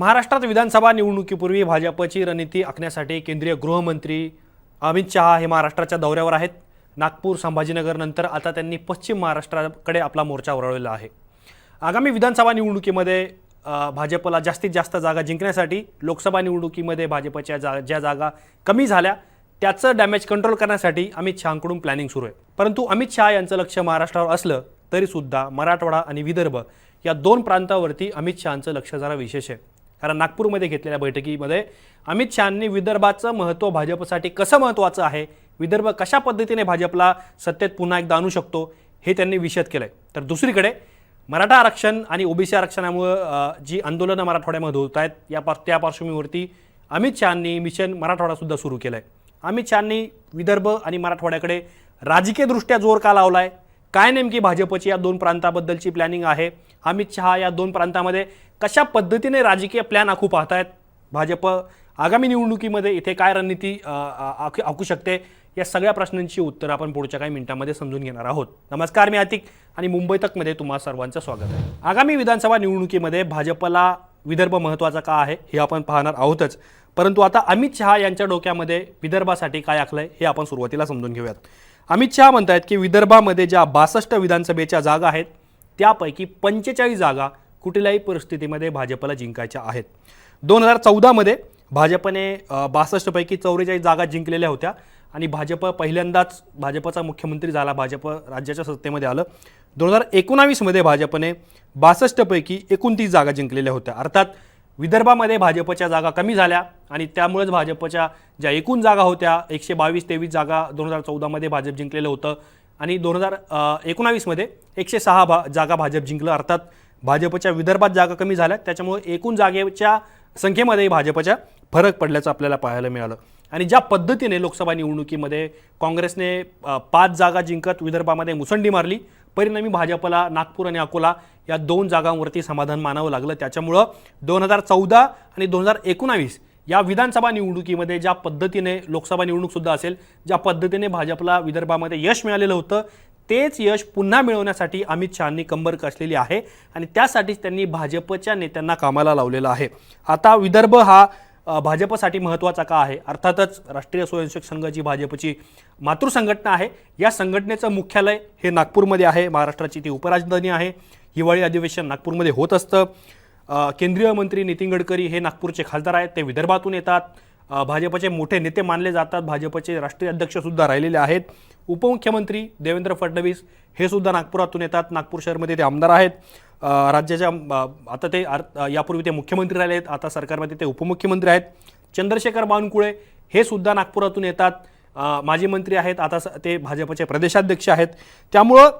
महाराष्ट्रात विधानसभा निवडणुकीपूर्वी भाजपची रणनीती आखण्यासाठी केंद्रीय गृहमंत्री अमित शहा हे महाराष्ट्राच्या दौऱ्यावर आहेत. नागपूर संभाजीनगर नंतर आता त्यांनी पश्चिम महाराष्ट्राकडे आपला मोर्चा वळवलेला आहे. आगामी विधानसभा निवडणुकीमध्ये भाजपला जास्तीत जास्त जागा जिंकण्यासाठी लोकसभा निवडणुकीमध्ये भाजपच्या जा ज्या जागा कमी झाल्या त्याचं डॅमेज कंट्रोल करण्यासाठी अमित शहाकडून प्लॅनिंग सुरू आहे. परंतु अमित शहा यांचं लक्ष महाराष्ट्रावर असलं तरीसुद्धा मराठवाडा आणि विदर्भ या दोन प्रांतावरती अमित शहांचं लक्ष जरा विशेष आहे. कारण नागपूरमध्ये घेतलेल्या बैठकीमध्ये अमित शहांनी विदर्भाचं महत्त्व भाजपसाठी कसं महत्त्वाचं आहे? विदर्भ कशा पद्धतीने भाजपला सत्तेत पुन्हा एकदा आणू शकतो? हे त्यांनी विषद केलं आहे तर दुसरीकडे मराठा आरक्षण आणि ओबीसी आरक्षणामुळं जी आंदोलनं मराठवाड्यामध्ये होत आहेत या पार त्या पार्श्वभूमीवरती अमित शहांनी मिशन मराठवाडासुद्धा सुरू केलं आहे अमित शहांनी विदर्भ आणि मराठवाड्याकडे राजकीयदृष्ट्या जोर का लावला आहे काय नेमकी भाजपची या दोन प्रांताबद्दलची प्लॅनिंग आहे? अमित शहा या दोन प्रांतामध्ये कशा पद्धतीने राजकीय प्लॅन आखू पाहतायत? भाजप आगामी निवडणुकीमध्ये इथे काय रणनीती आखू शकते? या सगळ्या प्रश्नांची उत्तरं आपण पुढच्या काही मिनिटांमध्ये समजून घेणार आहोत. नमस्कार मी आतिक आणि मुंबई तकमध्ये तुम्हा सर्वांचं स्वागत आहे. आगामी विधानसभा निवडणुकीमध्ये भाजपला विदर्भ महत्त्वाचा का आहे हे आपण पाहणार आहोतच. परंतु आता अमित शहा यांच्या डोक्यामध्ये विदर्भासाठी काय आखलं आहे हे आपण सुरुवातीला समजून घेऊयात. अमित शहा आहेत की विदर्भामध्ये ज्या बासष्ट विधानसभेच्या जागा आहेत त्यापैकी पंचेचाळीस जागा कुठल्याही परिस्थितीमध्ये भाजपला जिंकायच्या आहेत. दोन हजार चौदामध्ये भाजपने बासष्टपैकी चौवेचाळीस जागा जिंकलेल्या होत्या आणि भाजप पहिल्यांदाच भाजपचा मुख्यमंत्री झाला भाजप राज्याच्या सत्तेमध्ये आलं. दोन हजार एकोणावीसमध्ये भाजपने बासष्टपैकी एकोणतीस जागा जिंकलेल्या होत्या. अर्थात विदर्भामध्ये भाजपच्या जागा कमी झाल्या आणि त्यामुळेच भाजपच्या ज्या एकूण जागा होत्या एकशे बावीस तेवीस जागा दोन हजार चौदामध्ये भाजप जिंकलेलं होतं. आणि दोन हजार एकोणावीसमध्ये एकशे सहा भा जागा भाजप जिंकलं. अर्थात भाजपच्या विदर्भात जागा कमी झाल्या. त्याच्यामुळे एकूण जागेच्या संख्येमध्ये भाजपच्या फरक पडल्याचं आपल्याला पाहायला मिळालं. आणि ज्या पद्धतीने लोकसभा निवडणुकीमध्ये काँग्रेसने पाच जागा जिंकत विदर्भामध्ये मुसंडी मारली परिणामी भाजपला नागपूर आणि अकोला या दोन जागांवरती समाधान मानावं लागलं. त्याच्यामुळं दोन हजार चौदा आणि दोन हजार एकोणावीस या विधानसभा निवडणुकीमध्ये ज्या पद्धतीने लोकसभा निवडणूकसुद्धा असेल ज्या पद्धतीने भाजपला विदर्भामध्ये यश मिळालेलं होतं तेच यश पुन्हा मिळवण्यासाठी अमित शहांनी कंबर कसलेली आहे आणि त्यासाठीच त्यांनी भाजपच्या नेत्यांना कामाला लावलेलं आहे. आता विदर्भ हा भाजपसाठी महत्त्वाचा का आहे? अर्थातच राष्ट्रीय स्वयंसेवक संघाची भाजपची मातृ संघटना आहे या संघटनेचं मुख्यालय हे नागपूरमध्ये आहे महाराष्ट्राची ती उपराजधानी आहे. हिवाळी अधिवेशन नागपूरमध्ये होत असतं. केंद्रीय मंत्री नितीन गडकरी हे नागपूरचे खासदार आहेत ते विदर्भातून येतात. भाजपचे मोठे नेते मानले जातात भाजपचे राष्ट्रीय अध्यक्षसुद्धा राहिलेले आहेत. उपमुख्यमंत्री देवेंद्र फडणवीस हे सुद्धा नागपुरातून येतात. नागपूर शहरमध्ये ते आमदार आहेत. राज्याच्या आता ते यापूर्वी ते मुख्यमंत्री राहिले आहेत. आता सरकारमध्ये ते उपमुख्यमंत्री आहेत. चंद्रशेखर बावनकुळे हे सुद्धा नागपुरातून येतात. माजी मंत्री आहेत. आता स- ते भाजपचे प्रदेशाध्यक्ष आहेत. त्यामुळं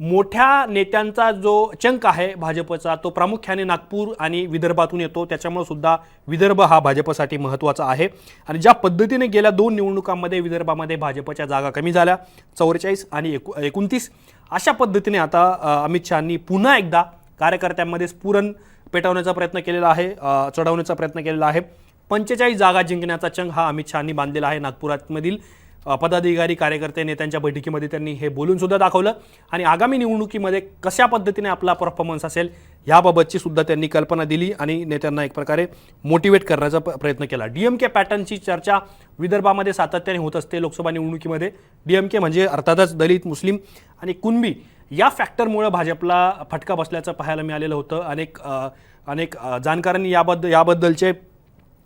मोठ्या नेत्यांचा जो चंक आहे भाजपचा तो प्रामुख्याने नागपूर आणि विदर्भातून येतो. त्याच्यामुळे सुद्धा विदर्भ हा भाजपसाठी महत्त्वाचा आहे. आणि ज्या पद्धतीने गेल्या दोन निवडणुकांमध्ये विदर्भामध्ये भाजपच्या जागा कमी झाल्या चौवेचाळीस आणि एकू एकोणतीस अशा पद्धतीने आता अमित शहांनी पुन्हा एकदा कार्यकर्त्यांमध्ये स्फुरण पेटवण्याचा प्रयत्न केलेला आहे चढवण्याचा प्रयत्न केलेला आहे. पंचेचाळीस जागा जिंकण्याचा चंग हा अमित शहांनी बांधलेला आहे नागपुरातमधील. पदाधिकारी कार्यकर्ते नेत्यांच्या बैठकीमध्ये त्यांनी हे बोलून सुद्धा दाखवलं. आणि आगामी निवडणुकीमध्ये कशा पद्धतीने आपला परफॉर्मन्स असेल याबाबतची सुद्धा त्यांनी कल्पना दिली आणि नेत्यांना एक प्रकारे मोटिवेट करण्याचा प्रयत्न केला. डी एम के पॅटर्नची चर्चा विदर्भामध्ये सातत्याने होत असते लोकसभा निवडणुकीमध्ये. डी एम के म्हणजे अर्थातच दलित मुस्लिम आणि कुणबी या फॅक्टरमुळं भाजपला फटका बसल्याचं पाहायला मिळालेलं होतं. अनेक अनेक जाणकारांनी याबद्दल याबद्दलचे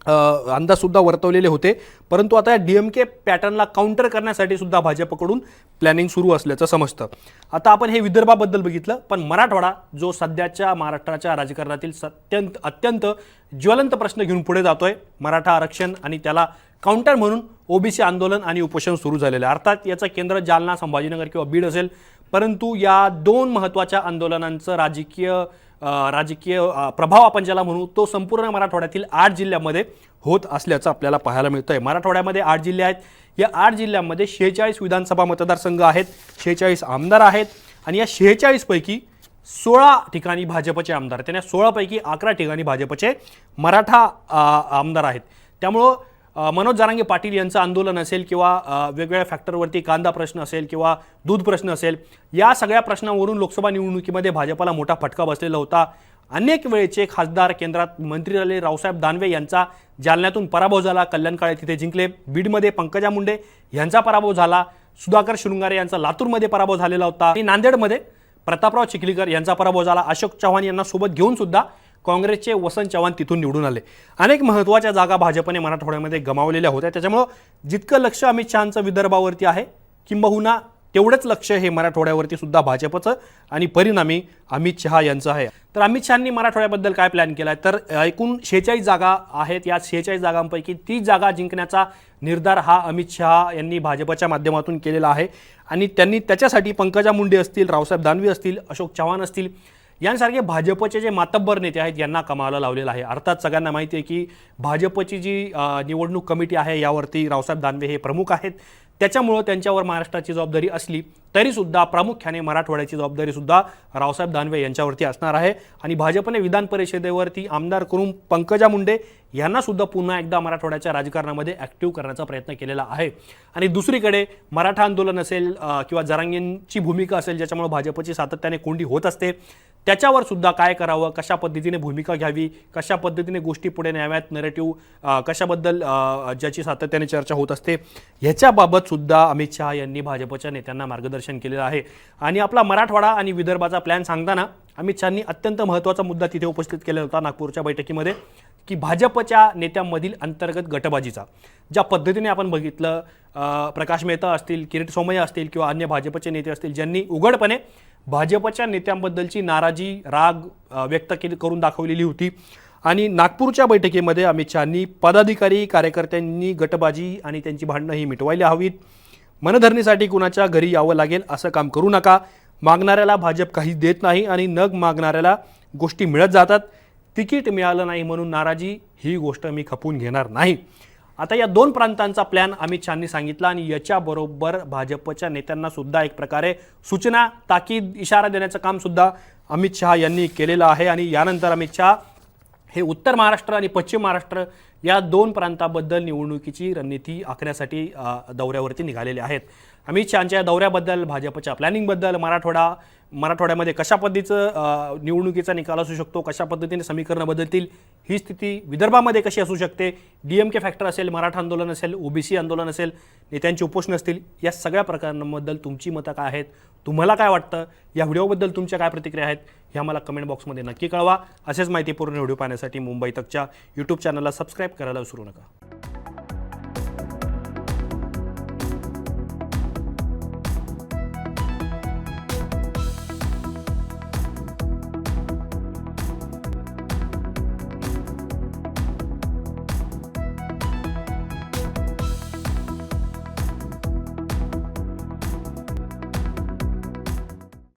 अंदाजसुद्धा वर्तवलेले होते. परंतु आता या डी एम के पॅटर्नला काउंटर करण्यासाठी सुद्धा भाजपकडून प्लॅनिंग सुरू असल्याचं समजतं. आता आपण हे विदर्भाबद्दल बघितलं पण मराठवाडा जो सध्याच्या महाराष्ट्राच्या राजकारणातील अत्यंत अत्यंत ज्वलंत प्रश्न घेऊन पुढे जातोय मराठा आरक्षण आणि त्याला काउंटर म्हणून ओबीसी आंदोलन आणि उपोषण सुरू झालेलं आहे. अर्थात याचं केंद्र जालना संभाजीनगर किंवा बीड असेल. परंतु या दोन महत्त्वाच्या आंदोलनांचं राजकीय राजकीय प्रभाव आपण ज्याला म्हणू तो संपूर्ण मराठवाड्यातील आठ जिल्ह्यामध्ये होत असल्याचं आपल्याला पाहायला मिळतं आहे मराठवाड्यामध्ये आठ जिल्हे आहेत. या आठ जिल्ह्यांमध्ये शेहेचाळीस विधानसभा मतदारसंघ आहेत शेहेचाळीस आमदार आहेत आणि या शेहेचाळीसपैकी सोळा ठिकाणी भाजपचे आमदार आहेत. त्यांना सोळापैकी अकरा ठिकाणी भाजपचे मराठा आमदार आहेत. त्यामुळं मनोज जारांगे पाटील यांचं आंदोलन असेल किंवा वेगवेगळ्या फॅक्टरवरती कांदा प्रश्न असेल किंवा दूध प्रश्न असेल या सगळ्या प्रश्नावरून लोकसभा निवडणुकीमध्ये भाजपला मोठा फटका बसलेला होता. अनेक वेळेचे खासदार केंद्रात मंत्री झाले रावसाहेब दानवे यांचा जालन्यातून पराभव झाला कल्याण काळे तिथे जिंकले. बीडमध्ये पंकजा मुंडे यांचा पराभव झाला. सुधाकर शृंगारे यांचा लातूरमध्ये पराभव झालेला होता. आणि नांदेडमध्ये प्रतापराव चिखलीकर यांचा पराभव झाला. अशोक चव्हाण यांना सोबत घेऊन सुद्धा काँग्रेसचे वसंत चव्हाण तिथून निवडून आले. अनेक महत्त्वाच्या जागा भाजपने मराठवाड्यामध्ये गमावलेल्या होत्या. त्याच्यामुळं जितकं लक्ष अमित शहांचं विदर्भावरती आहे किंबहुना तेवढंच लक्ष हे मराठवाड्यावरती सुद्धा भाजपचं आणि परिणामी अमित शहा यांचं आहे. तर अमित शहांनी मराठवाड्याबद्दल काय प्लॅन केला आहे तर एकूण शेहेचाळीस जागा आहेत. या शेहेचाळीस जागांपैकी तीस जागा जिंकण्याचा निर्धार हा अमित शहा यांनी भाजपच्या माध्यमातून केलेला आहे. आणि त्यांनी त्याच्यासाठी पंकजा मुंडे असतील रावसाहेब दानवे असतील अशोक चव्हाण असतील यांसारखे भाजपचे जे मातब्बर नेते आहेत यांना कमावायला लावलेलं आहे. अर्थात सगळ्यांना माहिती आहे की भाजपची जी निवडणूक कमिटी आहे यावरती रावसाहेब दानवे हे प्रमुख आहेत. त्याच्यामुळं त्यांच्यावर महाराष्ट्राची जबाबदारी असली तरीसुद्धा प्रामुख्याने मराठवाड्याची जबाबदारीसुद्धा रावसाहेब दानवे यांच्यावरती असणार आहे. आणि भाजपने विधान परिषदेवरती आमदार करून पंकजा मुंडे यांना सुद्धा पुन्हा एकदा मराठवाड्याच्या राजकारणामध्ये ॲक्टिव्ह करण्याचा प्रयत्न केलेला आहे. आणि दुसरीकडे मराठा आंदोलन असेल किंवा जरांगींची भूमिका असेल ज्याच्यामुळे भाजपची सातत्याने कोंडी होत असते त्याच्यावर सुद्धा काय करावं? कशा पद्धतीने भूमिका घ्यावी? कशा पद्धतीने गोष्टी पुढे न्याव्यात? नरेटिव्ह कशाबद्दल ज्याची सातत्याने चर्चा होत असते? ह्याच्याबाबत सुद्धा अमित शहा यांनी भाजपच्या नेत्यांना मार्गदर्शन केलेलं आहे. आणि आपला मराठवाडा आणि विदर्भाचा प्लॅन सांगताना अमित शहानी अत्यंत महत्त्वाचा मुद्दा तिथे उपस्थित केलेला होता नागपूरच्या बैठकीमध्ये. की भाजपच्या नेत्यांमधील अंतर्गत गटबाजीचा ज्या पद्धतीने आपण बघितलं प्रकाश मेहता असतील किरीट सोमय्या असतील किंवा अन्य भाजपचे नेते असतील ज्यांनी उघडपणे भाजपच्या नेत्यांबद्दलची नाराजी राग व्यक्त केली करून दाखवलेली होती. आणि नागपूरच्या बैठकीमध्ये अमित शहानी पदाधिकारी कार्यकर्त्यांनी गटबाजी आणि त्यांची भांडणं ही मिटवायला हवीत. मनधरणीसाठी कुणाच्या घरी यावं लागेल असं काम करू नका. मागणाऱ्याला भाजप काही देत नाही आणि नग मागणाऱ्याला गोष्टी मिळत जातात. तिकीट मिळालं नाही म्हणून नाराजी ही गोष्ट मी खपून घेणार नाही. आता या दोन प्रांतांचा प्लॅन अमित शहानी सांगितला आणि याच्याबरोबर भाजपच्या नेत्यांना सुद्धा एक प्रकारे सूचना ताकीद इशारा देण्याचं काम सुद्धा अमित शहा यांनी केलेलं आहे. आणि यानंतर अमित शहा हे उत्तर महाराष्ट्र आणि पश्चिम महाराष्ट्र या दोन प्रांताबद्दल निवडणुकीची रणनीती आखण्यासाठी दौऱ्यावरती निघालेले आहेत. अमित शहाच्या या दौऱ्याबद्दल भाजपच्या प्लॅनिंगबद्दल मराठवाडा मराठवाड्यामध्ये कशा पद्धतीचं निवडणुकीचा निकाल असू शकतो कशा पद्धतीने समीकरणं बदलतील ही स्थिती विदर्भामध्ये कशी असू शकते डी एम के फॅक्टर असेल मराठा आंदोलन असेल ओबीसी आंदोलन असेल नेत्यांची उपोषण असतील या सगळ्या प्रकरणांबद्दल तुमची मतं काय आहेत तुम्हाला काय वाटतं या व्हिडिओबद्दल तुमच्या काय प्रतिक्रिया आहेत ह्या मला कमेंट बॉक्समध्ये नक्की कळवा. असेच माहितीपूर्ण व्हिडिओ पाहण्यासाठी मुंबई तकच्या यूट्यूब चॅनलला सबस्क्राईब करायला विसरू नका.